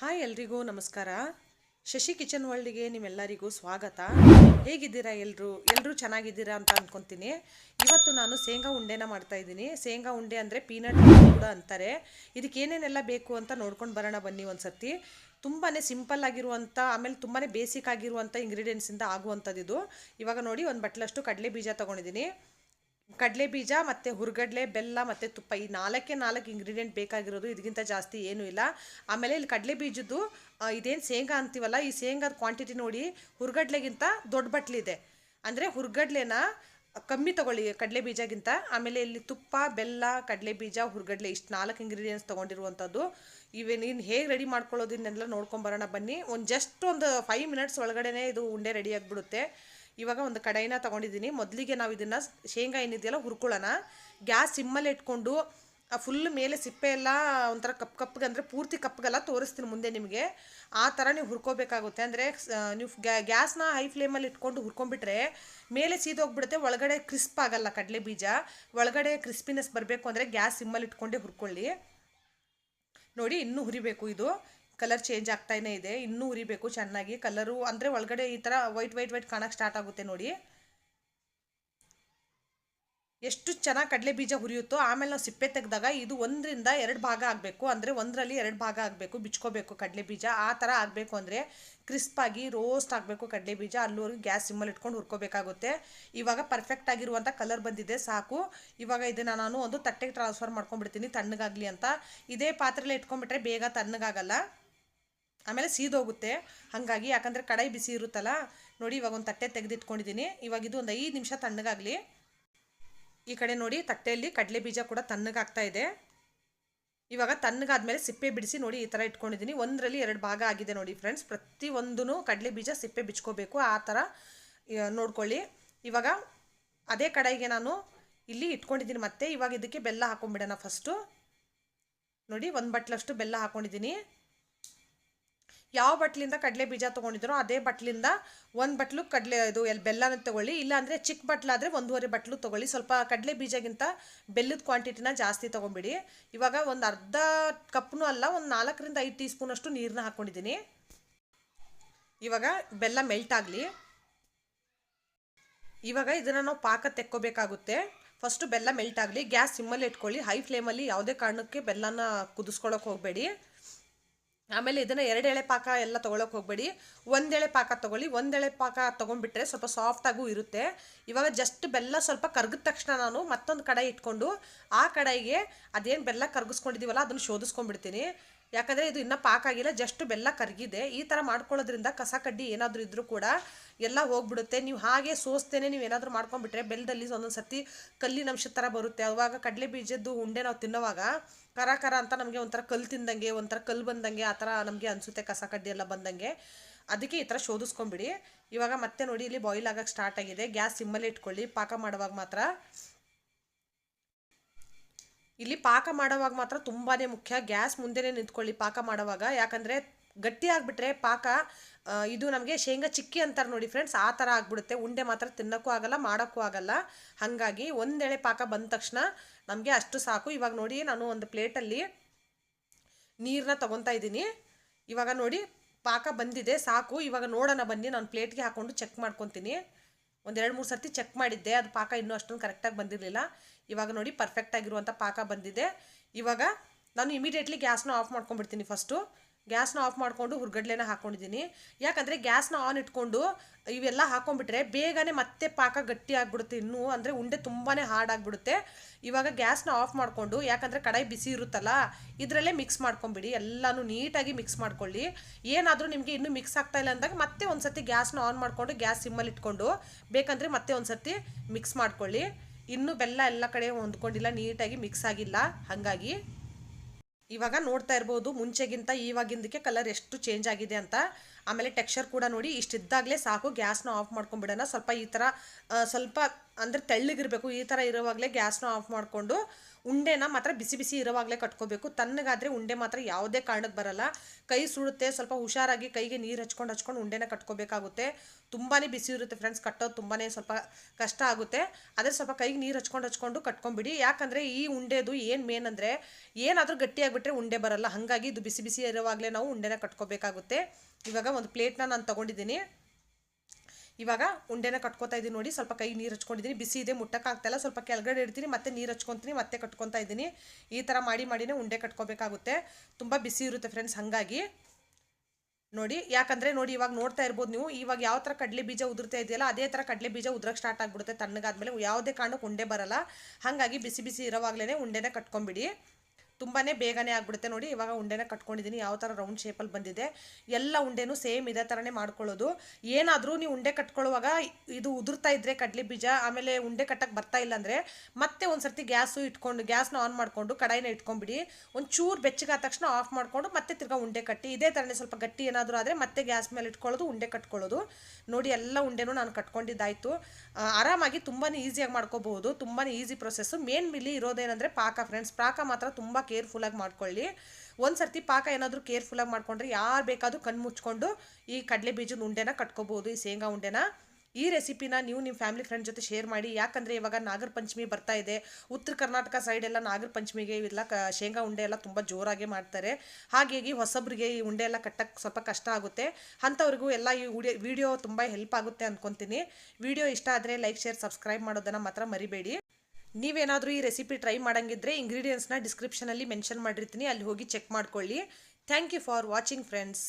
Hi ಎಲ್ರಿಗೂ ನಮಸ್ಕಾರ. Shashi kitchen ವರ್ಲ್ಡ್ಗೆ ನಿಮ್ಮೆಲ್ಲರಿಗೂ ಸ್ವಾಗತ. ಹೇಗಿದ್ದೀರಾ ಎಲ್ಲರೂ ಎಲ್ಲರೂ ಚೆನ್ನಾಗಿದ್ದೀರಾ ಅಂತ ಅಂದ್ಕೊತೀನಿ ಇವತ್ತು ನಾನು ಶೇಂಗಾ ಉಂಡೆನ ಮಾಡ್ತಾ ಇದ್ದೀನಿ. ಶೇಂಗಾ ಉಂಡೆ ಅಂದರೆ ಪೀನಟ್ ಕೂಡ ಅಂತಾರೆ. ಇದಕ್ಕೆ ಏನೇನೆಲ್ಲ ಬೇಕು ಅಂತ ನೋಡ್ಕೊಂಡು ಬರೋಣ ಬನ್ನಿ ಒಂದ್ಸತಿ ತುಂಬಾ ಸಿಂಪಲ್ ಆಗಿರುವಂಥ ಆಮೇಲೆ ತುಂಬಾ ಬೇಸಿಕ್ ಆಗಿರುವಂಥ ಇಂಗ್ರೀಡಿಯೆಂಟ್ಸಿಂದ ಆಗುವಂಥದ್ದು ಇವಾಗ ನೋಡಿ ಒಂದು ಬಟ್ಲಷ್ಟು ಕಡಲೆ ಬೀಜ ತೊಗೊಂಡಿದ್ದೀನಿ. ಕಡಲೆ ಬೀಜ ಮತ್ತು ಹುರ್ಗಡ್ಲೆ, ಬೆಲ್ಲ ಮತ್ತು ತುಪ್ಪ, ಈ ನಾಲ್ಕೇ ನಾಲ್ಕು ಇಂಗ್ರೀಡಿಯೆಂಟ್ ಬೇಕಾಗಿರೋದು. ಇದಕ್ಕಿಂತ ಜಾಸ್ತಿ ಏನೂ ಇಲ್ಲ. ಆಮೇಲೆ ಇಲ್ಲಿ ಕಡಲೆ ಬೀಜದ್ದು ಇದೇನು ಶೇಂಗಾ ಅಂತೀವಲ್ಲ, ಈ ಶೇಂಗಾದ ಕ್ವಾಂಟಿಟಿ ನೋಡಿ ಹುರ್ಗಡ್ಲೆಗಿಂತ ದೊಡ್ಡ ಬಟ್ಲಿದೆ ಅಂದರೆ ಹುರ್ಗಡ್ಲೆನ ಕಮ್ಮಿ ತಗೊಳ್ಳಿ ಕಡಲೆ ಬೀಜಗಿಂತ ಆಮೇಲೆ ಇಲ್ಲಿ ತುಪ್ಪ, ಬೆಲ್ಲ ಕಡಲೆ ಬೀಜ ಹುರ್ಗಡ್ಲೆ ಇಷ್ಟು ನಾಲ್ಕು ಇಂಗ್ರೀಡಿಯೆಂಟ್ಸ್ ತೊಗೊಂಡಿರುವಂಥದ್ದು. ಇವೆ ನೀನು ಹೇಗೆ ರೆಡಿ ಮಾಡ್ಕೊಳ್ಳೋದನ್ನೆಲ್ಲ ನೋಡ್ಕೊಂಬರೋಣ ಬನ್ನಿ. ಒಂದು ಜಸ್ಟ್ ಒಂದು ಫೈವ್ ಮಿನಿಟ್ಸ್ ಒಳಗಡೆನೇ ಇದು ಉಂಡೆ ರೆಡಿ ಆಗಿಬಿಡುತ್ತೆ. ಇವಾಗ ಒಂದು ಕಡಾಯಿನ ತೊಗೊಂಡಿದ್ದೀನಿ. ಮೊದಲಿಗೆ ನಾವು ಇದನ್ನು ಶೇಂಗಾ ಏನಿದೆಯಲ್ಲ ಹುರ್ಕೊಳ್ಳೋಣ. ಗ್ಯಾಸ್ ಸಿಮ್ಮಲ್ಲಿ ಇಟ್ಕೊಂಡು ಫುಲ್ ಮೇಲೆ ಸಿಪ್ಪೆ ಎಲ್ಲ ಒಂಥರ ಕಪ್ ಕಪ್ಗೆ ಅಂದರೆ ಪೂರ್ತಿ ಕಪ್ಗೆಲ್ಲ ತೋರಿಸ್ತೀನಿ ಮುಂದೆ ನಿಮಗೆ. ಆ ಥರ ನೀವು ಹುರ್ಕೋಬೇಕಾಗುತ್ತೆ. ಅಂದರೆ ನೀವು ಗ್ಯಾಸ್ನ ಹೈ ಫ್ಲೇಮಲ್ಲಿ ಇಟ್ಕೊಂಡು ಹುರ್ಕೊಂಡ್ಬಿಟ್ರೆ ಮೇಲೆ ಸೀದೋಗ್ಬಿಡುತ್ತೆ, ಒಳಗಡೆ ಕ್ರಿಸ್ಪ್ ಆಗಲ್ಲ ಕಡಲೆ ಬೀಜ. ಒಳಗಡೆ ಕ್ರಿಸ್ಪಿನೆಸ್ ಬರಬೇಕು ಅಂದರೆ ಗ್ಯಾಸ್ ಸಿಮ್ಮಲ್ಲಿ ಇಟ್ಕೊಂಡೇ ಹುರ್ಕೊಳ್ಳಿ. ನೋಡಿ, ಇನ್ನೂ ಹುರಿಬೇಕು ಇದು. ಕಲರ್ ಚೇಂಜ್ ಆಗ್ತಾನೇ ಇದೆ. ಇನ್ನೂ ಉರಿಬೇಕು ಚೆನ್ನಾಗಿ. ಕಲರು ಅಂದರೆ ಒಳಗಡೆ ಈ ಥರ ವೈಟ್ ವೈಟ್ ವೈಟ್ ಕಾಣಕ್ಕೆ ಸ್ಟಾರ್ಟ್ ಆಗುತ್ತೆ ನೋಡಿ. ಎಷ್ಟು ಚೆನ್ನಾಗಿ ಕಡಲೆ ಬೀಜ ಹುರಿಯುತ್ತೋ ಆಮೇಲೆ ನಾವು ಸಿಪ್ಪೆ ತೆಗೆದಾಗ ಇದು ಒಂದರಿಂದ ಎರಡು ಭಾಗ ಆಗಬೇಕು. ಅಂದರೆ ಒಂದರಲ್ಲಿ ಎರಡು ಭಾಗ ಆಗಬೇಕು. ಬಿಚ್ಕೋಬೇಕು ಕಡಲೆ ಬೀಜ. ಆ ಥರ ಆಗಬೇಕು ಅಂದರೆ ಕ್ರಿಸ್ಪಾಗಿ ರೋಸ್ಟ್ ಆಗಬೇಕು ಕಡಲೆ ಬೀಜ. ಅಲ್ಲಿವರೆಗೂ ಗ್ಯಾಸ್ ಸಿಮ್ಮಲ್ಲಿ ಇಟ್ಕೊಂಡು ಹುರ್ಕೋಬೇಕಾಗುತ್ತೆ. ಇವಾಗ ಪರ್ಫೆಕ್ಟ್ ಆಗಿರುವಂಥ ಕಲರ್ ಬಂದಿದೆ. ಸಾಕು. ಇವಾಗ ಇದನ್ನು ನಾನು ಒಂದು ತಟ್ಟೆಗೆ ಟ್ರಾನ್ಸ್ಫರ್ ಮಾಡ್ಕೊಂಡ್ಬಿಡ್ತೀನಿ ತಣ್ಣಗಾಗಲಿ ಅಂತ. ಇದೇ ಪಾತ್ರೆಲ್ಲ ಇಟ್ಕೊಂಡ್ಬಿಟ್ರೆ ಬೇಗ ತಣ್ಣಗಾಗಲ್ಲ. ಆಮೇಲೆ ಸೀದೋಗುತ್ತೆ. ಹಾಗಾಗಿ ಯಾಕಂದರೆ ಕಡಾಯಿ ಬಿಸಿ ಇರುತ್ತಲ್ಲ, ನೋಡಿ ಇವಾಗ ಒಂದು ತಟ್ಟೆ ತೆಗೆದಿಟ್ಕೊಂಡಿದ್ದೀನಿ ಇವಾಗ ಇದು ಒಂದು ಐದು ನಿಮಿಷ ತಣ್ಣಗಾಗಲಿ. ಈ ಕಡೆ ನೋಡಿ ತಟ್ಟೆಯಲ್ಲಿ ಕಡಲೆ ಬೀಜ ಕೂಡ ತಣ್ಣಗಾಗ್ತಾ ಇದೆ. ಇವಾಗ ತಣ್ಣಗಾದ್ಮೇಲೆ ಸಿಪ್ಪೆ ಬಿಡಿಸಿ ನೋಡಿ ಈ ಥರ ಇಟ್ಕೊಂಡಿದ್ದೀನಿ ಒಂದರಲ್ಲಿ ಎರಡು ಭಾಗ ಆಗಿದೆ ನೋಡಿ ಫ್ರೆಂಡ್ಸ್. ಪ್ರತಿಯೊಂದೂ ಕಡಲೆ ಬೀಜ ಸಿಪ್ಪೆ ಬಿಚ್ಕೋಬೇಕು. ಆ ಥರ ನೋಡ್ಕೊಳ್ಳಿ. ಇವಾಗ ಅದೇ ಕಡಾಯಿಗೆ ನಾನು ಇಲ್ಲಿ ಇಟ್ಕೊಂಡಿದ್ದೀನಿ ಮತ್ತೆ ಇವಾಗ ಇದಕ್ಕೆ ಬೆಲ್ಲ ಹಾಕೊಂಡ್ಬಿಡೋಣ ಫಸ್ಟು ನೋಡಿ ಒಂದು ಬಟ್ಲಷ್ಟು ಬೆಲ್ಲ ಹಾಕ್ಕೊಂಡಿದ್ದೀನಿ ಯಾವ ಬಟ್ಲಿಂದ ಕಡಲೆ ಬೀಜ ತೊಗೊಂಡಿದ್ರು ಅದೇ ಬಟ್ಲಿಂದ ಒಂದು ಬಟ್ಲು ಕಡಲೆ ಇದು ಎಲ್ಲಿ ಬೆಲ್ಲನ ತೊಗೊಳ್ಳಿ, ಇಲ್ಲಾಂದರೆ ಚಿಕ್ಕ ಬಟ್ಲಾದರೆ ಒಂದೂವರೆ ಬಟ್ಲು ತೊಗೊಳ್ಳಿ. ಸ್ವಲ್ಪ ಕಡಲೆ ಬೀಜಗಿಂತ ಬೆಲ್ಲದ ಕ್ವಾಂಟಿಟಿನ ಜಾಸ್ತಿ ತೊಗೊಂಬಿಡಿ. ಇವಾಗ ಒಂದು ಅರ್ಧ ಕಪ್ನು ಅಲ್ಲ, ಒಂದು ನಾಲ್ಕರಿಂದ ಐದು ಟೀ ಸ್ಪೂನಷ್ಟು ನೀರನ್ನ ಹಾಕ್ಕೊಂಡಿದ್ದೀನಿ ಇವಾಗ ಬೆಲ್ಲ ಮೆಲ್ಟ್ ಆಗಲಿ. ಇವಾಗ ಇದನ್ನು ನಾವು ಪಾಕ ತೆಕ್ಕೋಬೇಕಾಗುತ್ತೆ. ಫಸ್ಟು ಬೆಲ್ಲ ಮೆಲ್ಟ್ ಆಗಲಿ, ಗ್ಯಾಸ್ ಸಿಮ್ಮಲ್ಲಿ ಇಟ್ಕೊಳ್ಳಿ. ಹೈ ಫ್ಲೇಮಲ್ಲಿ ಯಾವುದೇ ಕಾರಣಕ್ಕೆ ಬೆಲ್ಲನ ಕುದಿಸ್ಕೊಳ್ಳೋಕೆ ಹೋಗಬೇಡಿ. ಆಮೇಲೆ ಇದನ್ನು ಎರಡು ಎಳೆ ಪಾಕ ಎಲ್ಲ ತೊಗೊಳಕ್ಕೆ ಹೋಗಬೇಡಿ. ಒಂದೆಳೆ ಪಾಕ ತೊಗೊಳ್ಳಿ. ಒಂದೆಳೆ ಪಾಕ ತೊಗೊಂಡ್ಬಿಟ್ರೆ ಸ್ವಲ್ಪ ಸಾಫ್ಟಾಗೂ ಇರುತ್ತೆ. ಇವಾಗ ಜಸ್ಟ್ ಬೆಲ್ಲ ಸ್ವಲ್ಪ ಕರ್ಗಿದ ತಕ್ಷಣ ನಾನು ಮತ್ತೊಂದು ಕಡಾಯಿ ಇಟ್ಕೊಂಡು ಆ ಕಡಾಯಿಗೆ ಅದೇನು ಬೆಲ್ಲ ಕರ್ಗಿಸ್ಕೊಂಡಿದ್ದೀವಲ್ಲ ಅದನ್ನು ಶೋಧಿಸ್ಕೊಂಡ್ಬಿಡ್ತೀನಿ. ಯಾಕಂದರೆ ಇದು ಇನ್ನೂ ಪಾಕ ಆಗಿಲ್ಲ ಜಸ್ಟ್ ಬೆಲ್ಲ ಕರಗಿದೆ. ಈ ಥರ ಮಾಡ್ಕೊಳ್ಳೋದ್ರಿಂದ ಕಸ ಕಡ್ಡಿ ಏನಾದರೂ ಇದ್ದರೂ ಕೂಡ ಎಲ್ಲ ಹೋಗ್ಬಿಡುತ್ತೆ. ನೀವು ಹಾಗೆ ಸೋಸ್ತೇನೆ ನೀವು ಏನಾದರೂ ಮಾಡ್ಕೊಂಡ್ಬಿಟ್ರೆ ಬೆಲ್ಲದಲ್ಲಿ ಒಂದೊಂದು ಸರ್ತಿ ಅಂಶದ ಥರ ಬರುತ್ತೆ. ಅವಾಗ ಕಡಲೆ ಬೀಜದ್ದು ಉಂಡೆ ನಾವು ತಿನ್ನೋವಾಗ ಕರ ಕರ ಅಂತ ನಮಗೆ ಒಂಥರ ಕಲ್ಲು ತಿಂದಂಗೆ, ಒಂಥರ ಕಲ್ಲು ಬಂದಂಗೆ ಆ ಥರ ನಮಗೆ ಅನಿಸುತ್ತೆ ಕಸ ಕಡ್ಡಿ ಎಲ್ಲ ಬಂದಂಗೆ. ಅದಕ್ಕೆ ಈ ಥರ ಶೋಧಿಸ್ಕೊಂಬಿಡಿ ಇವಾಗ ಮತ್ತೆ ನೋಡಿ, ಇಲ್ಲಿ ಬಾಯ್ಲ್ ಆಗೋಕ್ಕೆ ಸ್ಟಾರ್ಟ್ ಆಗಿದೆ. ಗ್ಯಾಸ್ ಸಿಮ್ಮಲ್ಲಿ ಇಟ್ಕೊಳ್ಳಿ. ಪಾಕ ಮಾಡುವಾಗ ಮಾತ್ರ ಇಲ್ಲಿ ಪಾಕ ಮಾಡೋವಾಗ ಮಾತ್ರ ತುಂಬಾ ಮುಖ್ಯ. ಗ್ಯಾಸ್ ಮುಂದೆನೇ ನಿಂತ್ಕೊಳ್ಳಿ ಪಾಕ ಮಾಡೋವಾಗ. ಯಾಕಂದರೆ ಗಟ್ಟಿ ಆಗಿಬಿಟ್ರೆ ಪಾಕ ಇದು ನಮಗೆ ಶೇಂಗಾ ಚಿಕ್ಕಿ ಅಂತಾರೆ ನೋಡಿ ಫ್ರೆಂಡ್ಸ್ ಆ ಥರ ಆಗಿಬಿಡುತ್ತೆ. ಉಂಡೆ ಮಾತ್ರ ತಿನ್ನೋಕ್ಕೂ ಆಗಲ್ಲ, ಮಾಡೋಕ್ಕೂ ಆಗಲ್ಲ. ಹಾಗಾಗಿ ಒಂದೆಳೆ ಪಾಕ ಬಂದ ತಕ್ಷಣ ನಮಗೆ ಅಷ್ಟು ಸಾಕು. ಇವಾಗ ನೋಡಿ ನಾನು ಒಂದು ಪ್ಲೇಟಲ್ಲಿ ನೀರನ್ನ ತೊಗೊತಾ ಇದ್ದೀನಿ. ಇವಾಗ ನೋಡಿ ಪಾಕ ಬಂದಿದೆ, ಸಾಕು. ಇವಾಗ ನೋಡೋಣ ಬನ್ನಿ, ನಾನು ಪ್ಲೇಟ್ಗೆ ಹಾಕ್ಕೊಂಡು ಚೆಕ್ ಮಾಡ್ಕೊತೀನಿ. ಒಂದು ಎರಡು ಮೂರು ಸರ್ತಿ ಚೆಕ್ ಮಾಡಿದ್ದೆ, ಅದು ಪಾಕ ಇನ್ನೂ ಅಷ್ಟೊಂದು ಕರೆಕ್ಟಾಗಿ ಬಂದಿರಲಿಲ್ಲ. ಇವಾಗ ನೋಡಿ ಪರ್ಫೆಕ್ಟ್ ಆಗಿರುವಂಥ ಪಾಕ ಬಂದಿದೆ. ಇವಾಗ ನಾನು ಇಮಿಡಿಯೇಟ್ಲಿ ಗ್ಯಾಸ್ನ ಆಫ್ ಮಾಡ್ಕೊಂಡ್ಬಿಡ್ತೀನಿ ಫಸ್ಟು ಗ್ಯಾಸ್ನ ಆಫ್ ಮಾಡಿಕೊಂಡು ಹುರ್ಗಡ್ಲೆನ ಹಾಕ್ಕೊಂಡಿದ್ದೀನಿ ಯಾಕಂದರೆ ಗ್ಯಾಸ್ನ ಆನ್ ಇಟ್ಕೊಂಡು ಇವೆಲ್ಲ ಹಾಕೊಂಡ್ಬಿಟ್ರೆ ಬೇಗನೆ ಮತ್ತೆ ಪಾಕ ಗಟ್ಟಿ ಆಗಿಬಿಡುತ್ತೆ ಇನ್ನೂ. ಅಂದರೆ ಉಂಡೆ ತುಂಬಾ ಹಾರ್ಡ್ ಆಗಿಬಿಡುತ್ತೆ. ಇವಾಗ ಗ್ಯಾಸ್ನ ಆಫ್ ಮಾಡಿಕೊಂಡು, ಯಾಕಂದರೆ ಕಡಾಯಿ ಬಿಸಿ ಇರುತ್ತಲ್ಲ, ಇದರಲ್ಲೇ ಮಿಕ್ಸ್ ಮಾಡ್ಕೊಂಬಿಡಿ. ಎಲ್ಲನೂ ನೀಟಾಗಿ ಮಿಕ್ಸ್ ಮಾಡ್ಕೊಳ್ಳಿ. ಏನಾದರೂ ನಿಮಗೆ ಇನ್ನೂ ಮಿಕ್ಸ್ ಆಗ್ತಾ ಇಲ್ಲ ಅಂದಾಗ ಮತ್ತೆ ಒಂದು ಸರ್ತಿ ಗ್ಯಾಸ್ನ ಆನ್ ಮಾಡಿಕೊಂಡು, ಗ್ಯಾಸ್ ಸಿಮ್ಮಲ್ಲಿ ಇಟ್ಕೊಂಡು, ಬೇಕಂದರೆ ಮತ್ತೆ ಒಂದು ಸರ್ತಿ ಮಿಕ್ಸ್ ಮಾಡ್ಕೊಳ್ಳಿ. ಇನ್ನೂ ಬೆಲ್ಲ ಎಲ್ಲ ಕಡೆ ಹೊಂದ್ಕೊಂಡಿಲ್ಲ, ನೀಟಾಗಿ ಮಿಕ್ಸ್ ಆಗಿಲ್ಲ. ಹಾಗಾಗಿ ಇವಾಗ ನೋಡ್ತಾ ಇರ್ಬೋದು, ಮುಂಚೆಗಿಂತ ಇವಾಗಿಂದಕ್ಕೆ ಕಲರ್ ಎಷ್ಟು ಚೇಂಜ್ ಆಗಿದೆ ಅಂತ. ಆಮೇಲೆ ಟೆಕ್ಸ್ಚರ್ ಕೂಡ ನೋಡಿ, ಇಷ್ಟಿದ್ದಾಗಲೇ ಸಾಕು ಗ್ಯಾಸ್ನ ಆಫ್ ಮಾಡ್ಕೊಂಡ್ಬಿಡೋಣ. ಸ್ವಲ್ಪ ಈ ಥರ ಸ್ವಲ್ಪ ಅಂದರೆ ತೆಳ್ಳಗಿರಬೇಕು, ಈ ಥರ ಇರುವಾಗಲೇ ಗ್ಯಾಸ್ನ ಆಫ್ ಮಾಡಿಕೊಂಡು ಉಂಡೆನ ಮಾತ್ರ ಬಿಸಿ ಬಿಸಿ ಇರುವಾಗಲೇ ಕಟ್ಕೋಬೇಕು. ತಣ್ಣಗಾದರೆ ಉಂಡೆ ಮಾತ್ರ ಯಾವುದೇ ಕಾರಣಕ್ಕೆ ಬರಲ್ಲ. ಕೈ ಸುಡುತ್ತೆ, ಸ್ವಲ್ಪ ಹುಷಾರಾಗಿ ಕೈಗೆ ನೀರು ಹಚ್ಕೊಂಡು ಹಚ್ಕೊಂಡು ಉಂಡೆನ ಕಟ್ಕೋಬೇಕಾಗುತ್ತೆ. ತುಂಬಾ ಬಿಸಿ ಇರುತ್ತೆ ಫ್ರೆಂಡ್ಸ್ ಕಟ್ಟೋದು ತುಂಬಾ ಸ್ವಲ್ಪ ಕಷ್ಟ ಆಗುತ್ತೆ. ಅದೇ ಸ್ವಲ್ಪ ಕೈಗೆ ನೀರು ಹಚ್ಕೊಂಡು ಹಚ್ಕೊಂಡು ಕಟ್ಕೊಂಬಿಡಿ ಯಾಕಂದರೆ ಈ ಉಂಡೆದು ಏನು ಮೇನ್ ಅಂದರೆ ಏನಾದರೂ ಗಟ್ಟಿಯಾಗಿಬಿಟ್ರೆ ಉಂಡೆ ಬರಲ್ಲ. ಹಾಗಾಗಿ ಇದು ಬಿಸಿ ಬಿಸಿ ಇರುವಾಗಲೇ ನಾವು ಉಂಡೆನ ಕಟ್ಕೋಬೇಕಾಗುತ್ತೆ. ಇವಾಗ ಒಂದು ಪ್ಲೇಟ್ನ ನಾನು ತೊಗೊಂಡಿದ್ದೀನಿ. ಇವಾಗ ಉಂಡೆನ ಕಟ್ಕೊತಾ ಇದ್ದೀನಿ ನೋಡಿ, ಸ್ವಲ್ಪ ಕೈ ನೀರು ಹಚ್ಕೊಂಡಿದ್ದೀನಿ. ಬಿಸಿ ಇದೆ ಮುಟ್ಟಕ್ಕಾಗ್ತಾಯಿಲ್ಲ ಸ್ವಲ್ಪ ಕೆಳಗಡೆ ಇಡ್ತೀನಿ, ಮತ್ತೆ ನೀರು ಹಚ್ಕೊತೀನಿ, ಮತ್ತೆ ಕಟ್ಕೊತಾ ಇದ್ದೀನಿ. ಈ ಥರ ಮಾಡಿ ಮಾಡಿನೇ ಉಂಡೆ ಕಟ್ಕೋಬೇಕಾಗುತ್ತೆ. ತುಂಬ ಬಿಸಿ ಇರುತ್ತೆ ಫ್ರೆಂಡ್ಸ್ ಹಾಗಾಗಿ. ನೋಡಿ, ಯಾಕಂದರೆ ನೋಡಿ, ಇವಾಗ ನೋಡ್ತಾ ಇರ್ಬೋದು ನೀವು, ಇವಾಗ ಯಾವ ಥರ ಕಡಲೆ ಬೀಜ ಉದುರ್ತಾ ಇದೆಯಲ್ಲ, ಅದೇ ಥರ ಕಡಲೆ ಬೀಜ ಉದ್ರಕ್ಕೆ ಸ್ಟಾರ್ಟ್ ಆಗಿಬಿಡುತ್ತೆ. ತಣ್ಣಗಾದ್ಮೇಲೆ ಯಾವುದೇ ಕಾರಣಕ್ಕೆ ಉಂಡೆ ಬರಲ್ಲ. ಹಾಗಾಗಿ ಬಿಸಿ ಬಿಸಿ ಇರೋವಾಗಲೇ ಉಂಡೆನೇ ಕಟ್ಕೊಂಬಿಡಿ ತುಂಬಾ ಬೇಗನೆ ಆಗಿಬಿಡುತ್ತೆ ನೋಡಿ. ಇವಾಗ ಉಂಡೆನ ಕಟ್ಕೊಂಡಿದ್ದೀನಿ ಯಾವ ಥರ ರೌಂಡ್ ಶೇಪಲ್ಲಿ ಬಂದಿದೆ. ಎಲ್ಲ ಉಂಡೆನೂ ಸೇಮ್ ಇದೇ ಥರನೇ ಮಾಡ್ಕೊಳ್ಳೋದು. ಏನಾದರೂ ನೀವು ಉಂಡೆ ಕಟ್ಕೊಳ್ಳುವಾಗ ಇದು ಉದುರ್ತಾ ಇದ್ದರೆ ಕಡಲೆ ಬೀಜ, ಆಮೇಲೆ ಉಂಡೆ ಕಟ್ಟಕ್ಕೆ ಬರ್ತಾ ಇಲ್ಲ ಅಂದರೆ ಮತ್ತೆ ಒಂದು ಸರ್ತಿ ಗ್ಯಾಸು ಇಟ್ಕೊಂಡು, ಗ್ಯಾಸ್ನ ಆನ್ ಮಾಡಿಕೊಂಡು, ಕಡಾಯಿನ ಇಟ್ಕೊಂಡ್ಬಿಡಿ. ಒಂದು ಚೂರು ಬೆಚ್ಚಗಾದ ತಕ್ಷಣ ಆಫ್ ಮಾಡಿಕೊಂಡು ಮತ್ತೆ ತಿರ್ಗಾ ಉಂಡೆ ಕಟ್ಟಿ. ಇದೇ ಥರನೇ ಸ್ವಲ್ಪ ಗಟ್ಟಿ ಏನಾದರೂ ಆದರೆ ಮತ್ತೆ ಗ್ಯಾಸ್ ಮೇಲೆ ಇಟ್ಕೊಳ್ಳೋದು, ಉಂಡೆ ಕಟ್ಕೊಳ್ಳೋದು. ನೋಡಿ, ಎಲ್ಲ ಉಂಡೆನೂ ನಾನು ಕಟ್ಕೊಂಡಿದ್ದಾಯಿತು. ಆರಾಮಾಗಿ ತುಂಬಾ ಈಸಿಯಾಗಿ ಮಾಡ್ಕೋಬಹುದು. ತುಂಬಾ ಈಸಿ ಪ್ರೊಸೆಸ್ಸು ಮೇನ್ ಮಿಲಿ ಇರೋದೇನಂದರೆ ಪಾಕ ಫ್ರೆಂಡ್ಸ್ ಪಾಕ ಮಾತ್ರ ತುಂಬ ಕೇರ್ಫುಲ್ಲಾಗಿ ಮಾಡ್ಕೊಳ್ಳಿ. ಒಂದು ಸರ್ತಿ ಪಾಕ ಏನಾದರೂ ಕೇರ್ಫುಲ್ಲಾಗಿ ಮಾಡ್ಕೊಂಡ್ರೆ ಯಾರು ಬೇಕಾದರೂ ಕಣ್ಣು ಮುಚ್ಕೊಂಡು ಈ ಕಡಲೆ ಬೀಜದ ಉಂಡೆನ ಕಟ್ಕೋಬೋದು, ಈ ಶೇಂಗಾ ಉಂಡೆನ. ಈ ರೆಸಿಪಿನ ನೀವು ನಿಮ್ಮ ಫ್ಯಾಮಿಲಿ ಫ್ರೆಂಡ್ ಜೊತೆ ಶೇರ್ ಮಾಡಿ. ಯಾಕಂದರೆ ಇವಾಗ ನಾಗರ ಪಂಚಮಿ ಬರ್ತಾ ಇದೆ. ಉತ್ತರ ಕರ್ನಾಟಕ ಸೈಡ್ ಎಲ್ಲ ನಾಗರ ಪಂಚಮಿಗೆ ಇವೆಲ್ಲ ಕ, ಶೇಂಗಾ ಉಂಡೆ ಎಲ್ಲ ತುಂಬ ಜೋರಾಗಿ ಮಾಡ್ತಾರೆ. ಹಾಗಾಗಿ ಹೊಸಬ್ರಿಗೆ ಈ ಉಂಡೆ ಎಲ್ಲ ಕಟ್ಟಕ್ಕೆ ಸ್ವಲ್ಪ ಕಷ್ಟ ಆಗುತ್ತೆ. ಅಂಥವ್ರಿಗೂ ಎಲ್ಲ ಈ ವಿಡಿಯೋ ತುಂಬ ಹೆಲ್ಪ್ ಆಗುತ್ತೆ ಅಂದ್ಕೊತೀನಿ ವಿಡಿಯೋ ಇಷ್ಟ ಆದರೆ ಲೈಕ್ ಶೇರ್ ಸಬ್ಸ್ಕ್ರೈಬ್ ಮಾಡೋದನ್ನು ಮಾತ್ರ ಮರಿಬೇಡಿ. ನೀವೇನಾದರೂ ಈ ರೆಸಿಪಿ ಟ್ರೈ ಮಾಡೋಂಗಿದ್ರೆ ಇಂಗ್ರೀಡಿಯೆಂಟ್ಸ್ನ ಡಿಸ್ಕ್ರಿಪ್ಷನಲ್ಲಿ ಮೆನ್ಷನ್ ಮಾಡಿರ್ತೀನಿ. ಅಲ್ಲಿ ಹೋಗಿ ಚೆಕ್ ಮಾಡ್ಕೊಳ್ಳಿ. Thank you for watching friends